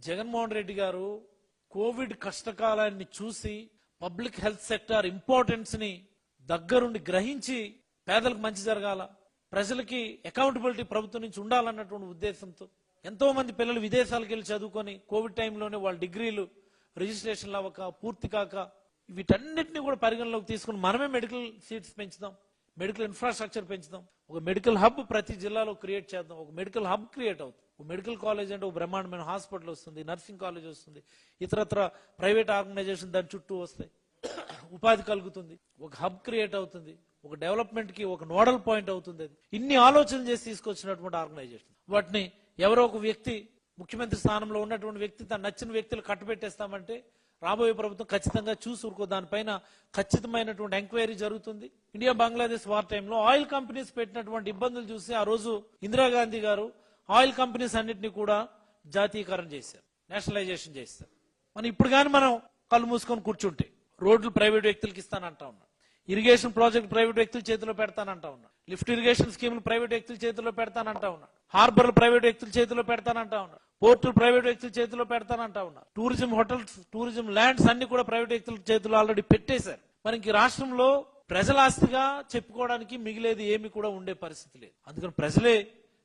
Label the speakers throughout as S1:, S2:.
S1: జగన్మోహన్ రెడ్డి గారు కోవిడ్ కష్టకాలాన్ని చూసి public health sector ఇంపార్టెన్స్ని దగ్గరుండి గ్రహించి పేదలకు మంచి జరగాల ప్రజలకి అకౌంటబిలిటీ ప్రభుత్వం నుంచి ఉండాలన్నటువంటి ఉద్దేశంతో ఎంతో మంది పిల్లలు విదేశాలకు వెళ్ళి చదువుకొని కోవిడ్ టైంలోనే వాళ్ళ డిగ్రీలు రిజిస్ట్రేషన్లు అవ్వక పూర్తి కాక వీటన్నిటిని కూడా పరిగణలోకి తీసుకుని మనమే మెడికల్ సీట్స్ పెంచుదాం మెడికల్ ఇన్ఫ్రాస్ట్రక్చర్ పెంచుదాం. ఒక మెడికల్ హబ్ ప్రతి జిల్లాలో క్రియేట్ చేద్దాం. ఒక మెడికల్ హబ్ క్రియేట్ అవుతుంది. ఒక మెడికల్ కాలేజ్ అంటే ఒక బ్రహ్మాండమైన హాస్పిటల్ వస్తుంది నర్సింగ్ కాలేజ్ వస్తుంది ఇతరత్ర ప్రైవేట్ ఆర్గనైజేషన్ దాని చుట్టూ వస్తాయి. ఉపాధి కలుగుతుంది. ఒక హబ్ క్రియేట్ అవుతుంది. ఒక డెవలప్మెంట్కి ఒక నోడల్ పాయింట్ అవుతుంది అది. ఇన్ని ఆలోచనలు చేసి తీసుకొచ్చినటువంటి ఆర్గనైజేషన్ వాటిని ఎవరో ఒక వ్యక్తి ముఖ్యమంత్రి స్థానంలో ఉన్నటువంటి వ్యక్తి తన నచ్చిన వ్యక్తులు కట్టబెట్టేస్తామంటే రాబోయే ప్రభుత్వం ఖచ్చితంగా చూసుకో దానిపైన ఖచ్చితమైనటువంటి ఎంక్వైరీ జరుగుతుంది. ఇండియా బంగ్లాదేశ్ వార్ టైంలో ఆయిల్ కంపెనీస్ పెట్టినటువంటి ఇబ్బందులు చూసి ఆ రోజు ఇందిరాగాంధీ గారు ఆయిల్ కంపెనీస్ అన్నింటినీ కూడా జాతీయకరణ చేశారు. నేషనలైజేషన్ చేశారు. మనం ఇప్పుడు కానీ మనం కళ్ళు మూసుకొని కూర్చుంటే రోడ్లు ప్రైవేట్ వ్యక్తులకి ఇస్తానంటా ఉన్నాడు ఇరిగేషన్ ప్రాజెక్ట్ ప్రైవేట్ వ్యక్తుల చేతిలో పెడతానంటా ఉన్నాడు లిఫ్ట్ ఇరిగేషన్ స్కీములు ప్రైవేట్ వ్యక్తుల చేతిలో పెడతానంటా ఉన్నాడు హార్బర్లు ప్రైవేట్ వ్యక్తుల చేతిలో పెడతానంటా ఉన్నాడు పోర్టులు ప్రైవేట్ వ్యక్తుల చేతిలో పెడతానంటా ఉన్నారు టూరిజం హోటల్స్ టూరిజం ల్యాండ్స్ అన్ని కూడా ప్రైవేట్ వ్యక్తుల చేతిలో ఆల్రెడీ పెట్టేశారు. మరి ఇంక రాష్ట్రంలో ప్రజల ఆస్తిగా చెప్పుకోవడానికి మిగిలేది ఏమి కూడా ఉండే పరిస్థితి లేదు. అందుకని ప్రజలే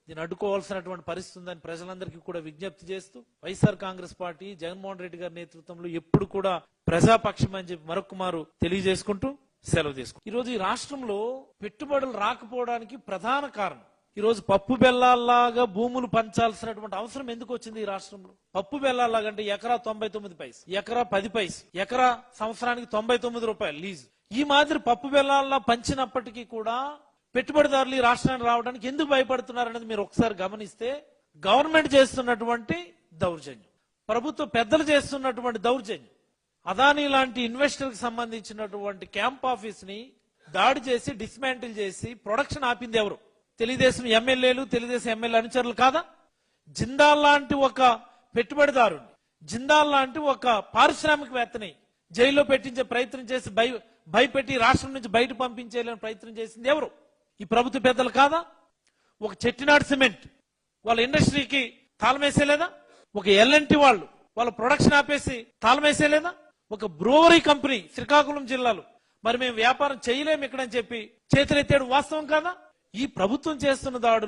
S1: దీన్ని అడ్డుకోవాల్సినటువంటి పరిస్థితి ఉందని ప్రజలందరికీ కూడా విజ్ఞప్తి చేస్తూ YSR Congress party Jaganmohan Reddy గారి నేతృత్వంలో ఎప్పుడు కూడా ప్రజాపక్షం అని చెప్పి మరొకమారు తెలియజేసుకుంటూ సెలవు తీసుకుంటాం. ఈరోజు ఈ రాష్ట్రంలో పెట్టుబడులు రాకపోవడానికి ప్రధాన కారణం ఈరోజు పప్పు బెల్లాల్లాగా భూములు పంచాల్సినటువంటి అవసరం ఎందుకు వచ్చింది ఈ రాష్ట్రంలో? పప్పు బెల్లాల్లాగా అంటే ఎకరా తొంభై తొమ్మిది పైస్ ఎకరా పది పైస్ ఎకరా సంవత్సరానికి తొంభై తొమ్మిది రూపాయలు లీజు. ఈ మాదిరి పప్పు బెల్లాల్లా పంచినప్పటికీ కూడా పెట్టుబడిదారులు ఈ రాష్ట్రానికి రావడానికి ఎందుకు భయపడుతున్నారు అనేది మీరు ఒకసారి గమనిస్తే గవర్నమెంట్ చేస్తున్నటువంటి దౌర్జన్యం ప్రభుత్వ పెద్దలు చేస్తున్నటువంటి దౌర్జన్యం అదానీ లాంటి ఇన్వెస్టర్కి సంబంధించినటువంటి క్యాంప్ ఆఫీస్ని దాడి చేసి డిస్మాంటిల్ చేసి ప్రొడక్షన్ ఆపింది ఎవరు? తెలుగుదేశం ఎమ్మెల్యేలు తెలుగుదేశం ఎమ్మెల్యే అనుచరులు కాదా? జిందాల్ లాంటి ఒక పెట్టుబడిదారుని జిందాల్ లాంటి ఒక పారిశ్రామికవేత్తని జైల్లో పెట్టించే ప్రయత్నం చేసి భయ భయపెట్టి రాష్ట్రం నుంచి బయట పంపించేయాలని ప్రయత్నం చేసింది ఎవరు? ఈ ప్రభుత్వ పెద్దలు కాదా? ఒక చెట్టినాడు సిమెంట్ వాళ్ళ ఇండస్ట్రీకి తాళమేసేలేదా? ఒక ఎల్ఎన్టీ వాళ్ళు వాళ్ళ ప్రొడక్షన్ ఆపేసి తాళమేసేలేదా? ఒక బ్రూవరీ కంపెనీ శ్రీకాకుళం జిల్లాలో. మరి మేము వ్యాపారం చేయలేము ఇక్కడ అని చెప్పి చేతులెత్తాడు వాస్తవం కాదా? ఈ ప్రభుత్వం చేస్తున్న దాడులు